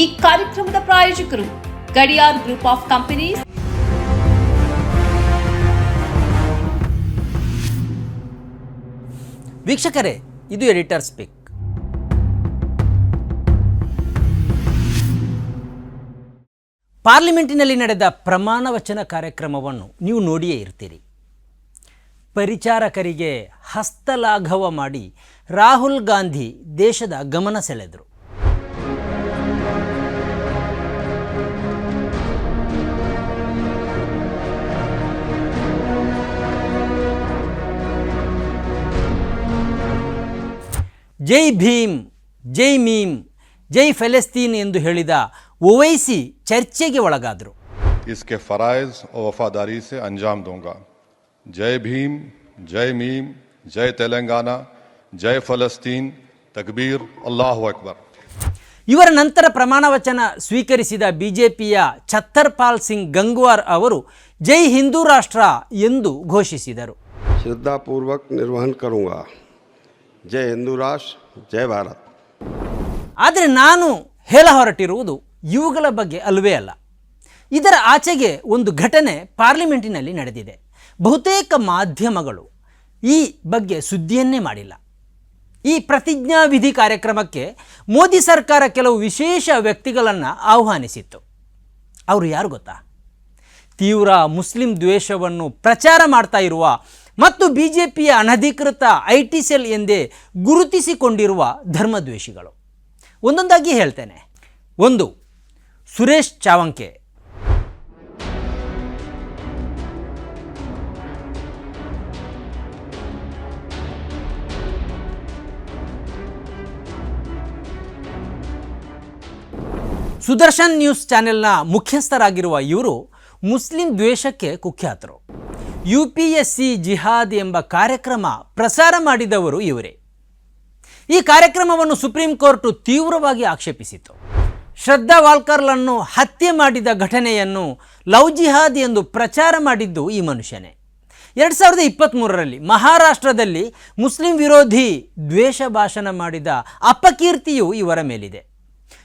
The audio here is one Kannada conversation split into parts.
ಈ ಕಾರ್ಯಕ್ರಮದ ಪ್ರಾಯೋಜಕರು ಗಡಿಯಾರ್ ಗ್ರೂಪ್ ಆಫ್ ಕಂಪನೀಸ್. ವೀಕ್ಷಕರೇ, ಇದು ಎಡಿಟರ್ ಸ್ಪೀಕ್. ಪಾರ್ಲಿಮೆಂಟಿನಲ್ಲಿ ನಡೆದ ಪ್ರಮಾಣ ವಚನ ಕಾರ್ಯಕ್ರಮವನ್ನು ನೀವು ನೋಡಿಯೇ ಇರ್ತೀರಿ. ಪರಿಚಾರಕರಿಗೆ ಹಸ್ತಲಾಘವ ಮಾಡಿ ರಾಹುಲ್ ಗಾಂಧಿ ದೇಶದ ಗಮನ ಸೆಳೆದರು. ಜೈ ಭೀಮ್ ಜೈ ಮೀಮ್ ಜೈ ಫೆಲೆಸ್ತೀನ್ ಎಂದು ಹೇಳಿದ ಓವೈಸಿ ಚರ್ಚೆಗೆ ಒಳಗಾದರು इसके फ़राइज़ और वफादारी से अंजाम दूंगा जय भीम जय मीम जय तेलंगाना जय फ़लस्तीन तकबीर अल्लाह अकबर ಇವರ ನಂತರ ಪ್ರಮಾಣ ವಚನ ಸ್ವೀಕರಿಸಿದ ಬಿಜೆಪಿಯ ಛತ್ತರ್ಪಾಲ್ ಸಿಂಗ್ ಗಂಗ್ವಾರ್ ಅವರು ಜೈ ಹಿಂದೂ ರಾಷ್ಟ್ರ ಎಂದು ಘೋಷಿಸಿದರು श्रद्धापूर्वक निर्वहन करूंगा ಜೈ ಹಿಂದೂ ರಾಷ್ಟ್ರ ಜೈ ಭಾರತ್. ಆದರೆ ನಾನು ಹೇಳ ಹೊರಟಿರುವುದು ಇವುಗಳ ಬಗ್ಗೆ ಅಲ್ಲವೇ ಅಲ್ಲ. ಇದರ ಆಚೆಗೆ ಒಂದು ಘಟನೆ ಪಾರ್ಲಿಮೆಂಟಿನಲ್ಲಿ ನಡೆದಿದೆ. ಬಹುತೇಕ ಮಾಧ್ಯಮಗಳು ಈ ಬಗ್ಗೆ ಸುದ್ದಿಯನ್ನೇ ಮಾಡಿಲ್ಲ. ಈ ಪ್ರತಿಜ್ಞಾವಿಧಿ ಕಾರ್ಯಕ್ರಮಕ್ಕೆ ಮೋದಿ ಸರ್ಕಾರ ಕೆಲವು ವಿಶೇಷ ವ್ಯಕ್ತಿಗಳನ್ನು ಆಹ್ವಾನಿಸಿತ್ತು. ಅವರು ಯಾರು ಗೊತ್ತಾ? ತೀವ್ರ ಮುಸ್ಲಿಂ ದ್ವೇಷವನ್ನು ಪ್ರಚಾರ ಮಾಡ್ತಾ ಇರುವ ಮತ್ತು ಬಿ ಜೆ ಪಿಯ ಅನಧಿಕೃತ ಐ ಟಿ ಸೆಲ್ ಎಂದೇ ಗುರುತಿಸಿಕೊಂಡಿರುವ ಧರ್ಮದ್ವೇಷಿಗಳು. ಒಂದೊಂದಾಗಿ ಹೇಳ್ತೇನೆ. ಒಂದು, ಸುರೇಶ್ ಚಾವಂಕೆ. ಸುದರ್ಶನ್ ನ್ಯೂಸ್ ಚಾನೆಲ್ನ ಮುಖ್ಯಸ್ಥರಾಗಿರುವ ಇವರು ಮುಸ್ಲಿಂ ದ್ವೇಷಕ್ಕೆ ಕುಖ್ಯಾತರು. ಯು ಪಿ ಎಸ್ ಸಿ ಜಿಹಾದ್ ಎಂಬ ಕಾರ್ಯಕ್ರಮ ಪ್ರಸಾರ ಮಾಡಿದವರು ಇವರೇ. ಈ ಕಾರ್ಯಕ್ರಮವನ್ನು ಸುಪ್ರೀಂ ಕೋರ್ಟ್ ತೀವ್ರವಾಗಿ ಆಕ್ಷೇಪಿಸಿತು ಶ್ರದ್ಧಾ ವಾಲ್ಕರ್ಲನ್ನು ಹತ್ಯೆ ಮಾಡಿದ ಘಟನೆಯನ್ನು ಲವ್ ಜಿಹಾದ್ ಎಂದು ಪ್ರಚಾರ ಮಾಡಿದ್ದು ಈ ಮನುಷ್ಯನೇ. ಎರಡು ಸಾವಿರದ ಇಪ್ಪತ್ತ್ಮೂರರಲ್ಲಿ ಮಹಾರಾಷ್ಟ್ರದಲ್ಲಿ ಮುಸ್ಲಿಂ ವಿರೋಧಿ ದ್ವೇಷ ಭಾಷಣ ಮಾಡಿದ ಅಪಕೀರ್ತಿಯು ಇವರ ಮೇಲಿದೆ.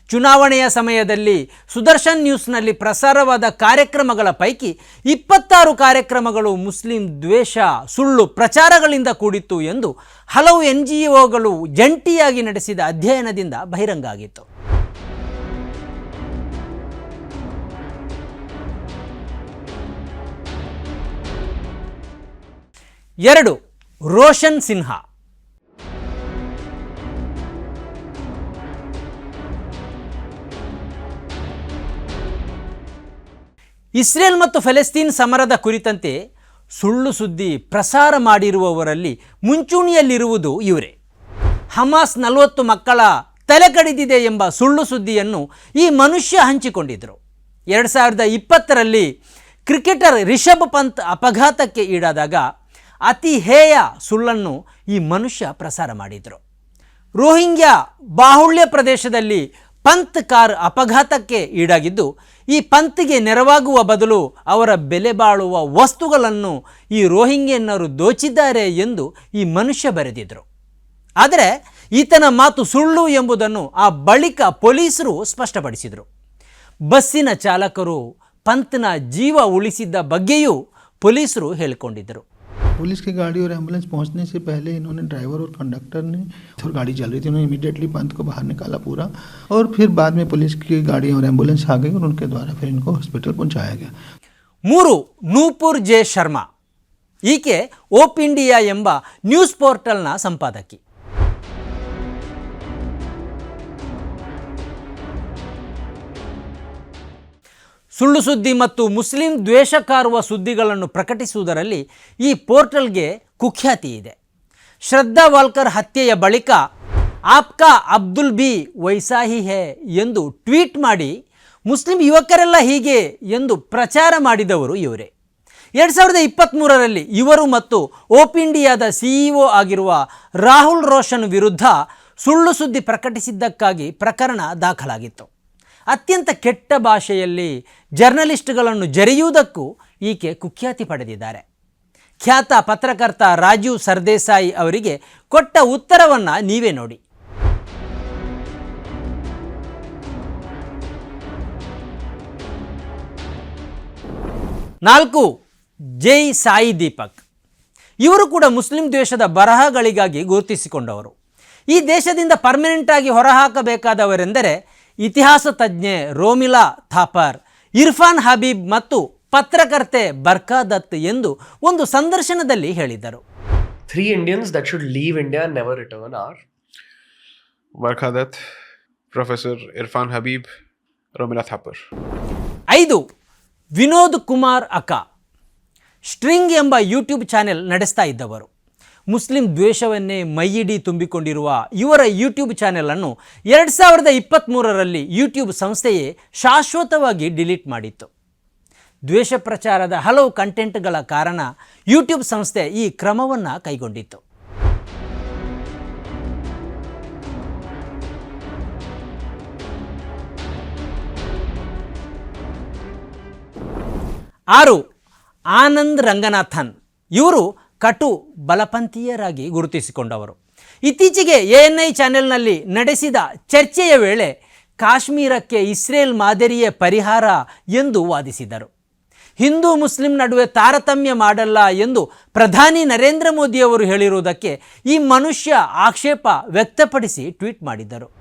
ಚುನಾವಣೆಯ ಸಮಯದಲ್ಲಿ ಸುದರ್ಶನ್ ನ್ಯೂಸ್ನಲ್ಲಿ ಪ್ರಸಾರವಾದ ಕಾರ್ಯಕ್ರಮಗಳ ಪೈಕಿ ಇಪ್ಪತ್ತಾರು ಕಾರ್ಯಕ್ರಮಗಳು ಮುಸ್ಲಿಂ ದ್ವೇಷ, ಸುಳ್ಳು ಪ್ರಚಾರಗಳಿಂದ ಕೂಡಿತ್ತು ಎಂದು ಹಲವು ಎನ್ ಜಿ ಒಗಳು ಜಂಟಿಯಾಗಿ ನಡೆಸಿದ ಅಧ್ಯಯನದಿಂದ ಬಹಿರಂಗ ಆಗಿತ್ತು ಎರಡು, ರೋಷನ್ ಸಿನ್ಹಾ. ಇಸ್ರೇಲ್ ಮತ್ತು ಫೆಲೆಸ್ತೀನ್ ಸಮರದ ಕುರಿತಂತೆ ಸುಳ್ಳು ಸುದ್ದಿ ಪ್ರಸಾರ ಮಾಡಿರುವವರಲ್ಲಿ ಮುಂಚೂಣಿಯಲ್ಲಿರುವುದು ಇವರೇ. ಹಮಾಸ್ ನಲವತ್ತು ಮಕ್ಕಳ ತಲೆ ಕಡಿದಿದೆ ಎಂಬ ಸುಳ್ಳು ಸುದ್ದಿಯನ್ನು ಈ ಮನುಷ್ಯ ಹಂಚಿಕೊಂಡಿದ್ದರು ಎರಡು ಸಾವಿರದ ಇಪ್ಪತ್ತರಲ್ಲಿ ಕ್ರಿಕೆಟರ್ ರಿಷಭ್ ಪಂತ್ ಅಪಘಾತಕ್ಕೆ ಈಡಾದಾಗ ಅತಿ ಹೇಯ ಸುಳ್ಳನ್ನು ಈ ಮನುಷ್ಯ ಪ್ರಸಾರ ಮಾಡಿದರು. ರೋಹಿಂಗ್ಯಾ ಬಾಹುಳ್ಯ ಪ್ರದೇಶದಲ್ಲಿ ಪಂತ್ ಕಾರ್ ಅಪಘಾತಕ್ಕೆ ಈಡಾಗಿದ್ದು, ಈ ಪಂತ್ಗೆ ನೆರವಾಗುವ ಬದಲು ಅವರ ಬೆಲೆ ಬಾಳುವ ವಸ್ತುಗಳನ್ನು ಈ ರೋಹಿಂಗ್ಯನ್ನರು ದೋಚಿದ್ದಾರೆ ಎಂದು ಈ ಮನುಷ್ಯ ಬರೆದಿದ್ದರು ಆದರೆ ಈತನ ಮಾತು ಸುಳ್ಳು ಎಂಬುದನ್ನು ಆ ಬಳಿಕ ಪೊಲೀಸರು ಸ್ಪಷ್ಟಪಡಿಸಿದರು. ಬಸ್ಸಿನ ಚಾಲಕರು ಪಂತ್ನ ಜೀವ ಉಳಿಸಿದ್ದ ಬಗ್ಗೆಯೂ ಪೊಲೀಸರು ಹೇಳಿಕೊಂಡಿದ್ದರು पुलिस की गाड़ी और एम्बुलेंस पहुंचने से पहले इन्होंने ड्राइवर और कंडक्टर ने और गाड़ी चल रही थी उन्होंने इमीडिएटली पंत को बाहर निकाला पूरा और फिर बाद में पुलिस की गाड़ी और एम्बुलेंस आ गई और उनके द्वारा फिर इनको हॉस्पिटल पहुंचाया गया ಮೂರು ನೂಪುರ್ ಜೆ ಶರ್ಮಾ ಈಕೆ ಓಪ್ ಇಂಡಿಯಾ ಎಂಬ ನ್ಯೂಸ್ ಪೋರ್ಟಲ್ನ ಸಂಪಾದಕಿ ಸುಳ್ಳು ಸುದ್ದಿ ಮತ್ತು ಮುಸ್ಲಿಂ ದ್ವೇಷ ಕಾರುವ ಸುದ್ದಿಗಳನ್ನು ಪ್ರಕಟಿಸುವುದರಲ್ಲಿ ಈ ಪೋರ್ಟಲ್ಗೆ ಕುಖ್ಯಾತಿ ಇದೆ. ಶ್ರದ್ಧಾ ವಾಲ್ಕರ್ ಹತ್ಯೆಯ ಬಳಿಕ ಆಪ್ಕಾ ಅಬ್ದುಲ್ ಬಿ ವೈಸಾಹಿ ಹೇ ಎಂದು ಟ್ವೀಟ್ ಮಾಡಿ, ಮುಸ್ಲಿಂ ಯುವಕರೆಲ್ಲ ಹೀಗೆ ಎಂದು ಪ್ರಚಾರ ಮಾಡಿದವರು ಇವರೇ. ಎರಡು ಸಾವಿರದ ಇಪ್ಪತ್ತ್ಮೂರರಲ್ಲಿ ಇವರು ಮತ್ತು ಓಪ್ ಇಂಡಿಯಾದ ಸಿಇಒ ಆಗಿರುವ ರಾಹುಲ್ ರೋಷನ್ ವಿರುದ್ಧ ಸುಳ್ಳು ಸುದ್ದಿ ಪ್ರಕಟಿಸಿದ್ದಕ್ಕಾಗಿ ಪ್ರಕರಣ ದಾಖಲಾಗಿತ್ತು. ಅತ್ಯಂತ ಕೆಟ್ಟ ಭಾಷೆಯಲ್ಲಿ ಜರ್ನಲಿಸ್ಟ್ಗಳನ್ನು ಜರಿಯುವುದಕ್ಕೂ ಈಕೆ ಕುಖ್ಯಾತಿ ಪಡೆದಿದ್ದಾರೆ. ಖ್ಯಾತ ಪತ್ರಕರ್ತ ರಾಜೀವ್ ಸರ್ದೇಸಾಯಿ ಅವರಿಗೆ ಕೊಟ್ಟ ಉತ್ತರವನ್ನು ನೀವೇ ನೋಡಿ. ನಾಲ್ಕು, ಜೈ ಸಾಯಿ ದೀಪಕ್. ಇವರು ಕೂಡ ಮುಸ್ಲಿಂ ದ್ವೇಷದ ಬರಹಗಳಿಗಾಗಿ ಗುರುತಿಸಿಕೊಂಡವರು. ಈ ದೇಶದಿಂದ ಪರ್ಮನೆಂಟಾಗಿ ಹೊರಹಾಕಬೇಕಾದವರೆಂದರೆ ಇತಿಹಾಸ ತಜ್ಞೆ ರೋಮಿಲಾ ಥಾಪರ್ ಇರ್ಫಾನ್ ಹಬೀಬ್ ಮತ್ತು ಪತ್ರಕರ್ತೆ ಬರ್ಕಾ ದತ್ ಎಂದು ಒಂದು ಸಂದರ್ಶನದಲ್ಲಿ ಹೇಳಿದರು. Three Indians that should leave India never return are Barkha Dutt professor Irfan Habib Romila Thapar. ಐದು ವಿನೋದ್ ಕುಮಾರ್ ಅಕ ಸ್ಟ್ರಿಂಗ್ ಎಂಬ ಯೂಟ್ಯೂಬ್ ಚಾನೆಲ್ ನಡೆಸ್ತಾ ಇದ್ದವರು. ಮುಸ್ಲಿಂ ದ್ವೇಷವನ್ನೇ ಮೈಯಿಡಿ ತುಂಬಿಕೊಂಡಿರುವ ಇವರ ಯೂಟ್ಯೂಬ್ ಚಾನೆಲನ್ನು ಎರಡು ಸಾವಿರದ ಇಪ್ಪತ್ತ್ಮೂರರಲ್ಲಿ ಯೂಟ್ಯೂಬ್ ಸಂಸ್ಥೆಯೇ ಶಾಶ್ವತವಾಗಿ ಡಿಲೀಟ್ ಮಾಡಿತ್ತು. ದ್ವೇಷ ಪ್ರಚಾರದ ಹಲವು ಕಂಟೆಂಟ್ಗಳ ಕಾರಣ ಯೂಟ್ಯೂಬ್ ಸಂಸ್ಥೆ ಈ ಕ್ರಮವನ್ನು ಕೈಗೊಂಡಿತ್ತು. ಆರು ಆನಂದ್ ರಂಗನಾಥನ್. ಇವರು ಕಟು ಬಲಪಂಥೀಯರಾಗಿ ಗುರುತಿಸಿಕೊಂಡವರು. ಇತ್ತೀಚೆಗೆ ಎ ಎನ್ ಐ ಚಾನೆಲ್ನಲ್ಲಿ ನಡೆಸಿದ ಚರ್ಚೆಯ ವೇಳೆ ಕಾಶ್ಮೀರಕ್ಕೆ ಇಸ್ರೇಲ್ ಮಾದರಿಯೇ ಪರಿಹಾರ ಎಂದು ವಾದಿಸಿದರು. ಹಿಂದೂ ಮುಸ್ಲಿಂ ನಡುವೆ ತಾರತಮ್ಯ ಮಾಡಲ್ಲ ಎಂದು ಪ್ರಧಾನಿ ನರೇಂದ್ರ ಮೋದಿಯವರು ಹೇಳಿರುವುದಕ್ಕೆ ಈ ಮನುಷ್ಯ ಆಕ್ಷೇಪ ವ್ಯಕ್ತಪಡಿಸಿ ಟ್ವೀಟ್ ಮಾಡಿದ್ದರು.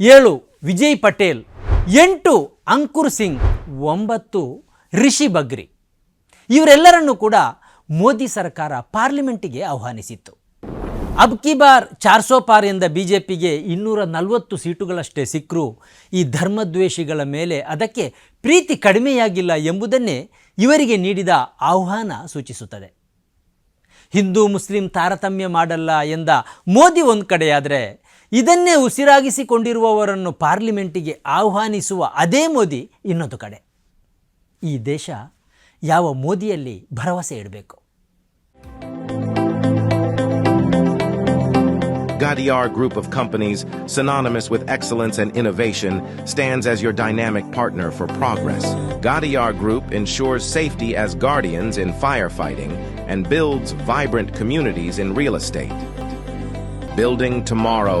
ಏಳು, ವಿಜಯ್ ಪಟೇಲ್. ಎಂಟು, ಅಂಕುರ್ ಸಿಂಗ್. ಒಂಬತ್ತು, ರಿಷಿ ಬಗ್ರಿ. ಇವರೆಲ್ಲರನ್ನೂ ಕೂಡ ಮೋದಿ ಸರ್ಕಾರ ಪಾರ್ಲಿಮೆಂಟಿಗೆ ಆಹ್ವಾನಿಸಿತ್ತು. ಅಬ್ ಕಿ ಬಾರ್, ಚಾರ್ ಸೋ ಪಾರ್ ಎಂದ ಬಿ ಜೆ ಪಿಗೆ ಇನ್ನೂರ ನಲವತ್ತು ಸೀಟುಗಳಷ್ಟೇ ಸಿಕ್ಕರೂ ಈ ಧರ್ಮದ್ವೇಷಿಗಳ ಮೇಲೆ ಅದಕ್ಕೆ ಪ್ರೀತಿ ಕಡಿಮೆಯಾಗಿಲ್ಲ ಎಂಬುದನ್ನೇ ಇವರಿಗೆ ನೀಡಿದ ಆಹ್ವಾನ ಸೂಚಿಸುತ್ತದೆ. ಹಿಂದೂ, ಮುಸ್ಲಿಂ ತಾರತಮ್ಯ ಮಾಡಲ್ಲ ಎಂದ ಮೋದಿ ಒಂದು ಕಡೆಯಾದರೆ ಇದನ್ನೇ ಉಸಿರಾಗಿಸಿಕೊಂಡಿರುವವರನ್ನು ಪಾರ್ಲಿಮೆಂಟಿಗೆ ಆಹ್ವಾನಿಸುವ ಅದೇ ಮೋದಿ ಇನ್ನೊಂದು ಕಡೆ ಈ ದೇಶ ಯಾವ ಮೋದಿಯಲ್ಲಿ ಭರವಸೆ ಇಡಬೇಕು Gadiar Group of Companies, synonymous with excellence and innovation, stands as your dynamic partner for progress. Gadiar Group ensures safety as guardians in firefighting and builds vibrant communities in real estate. Building tomorrow,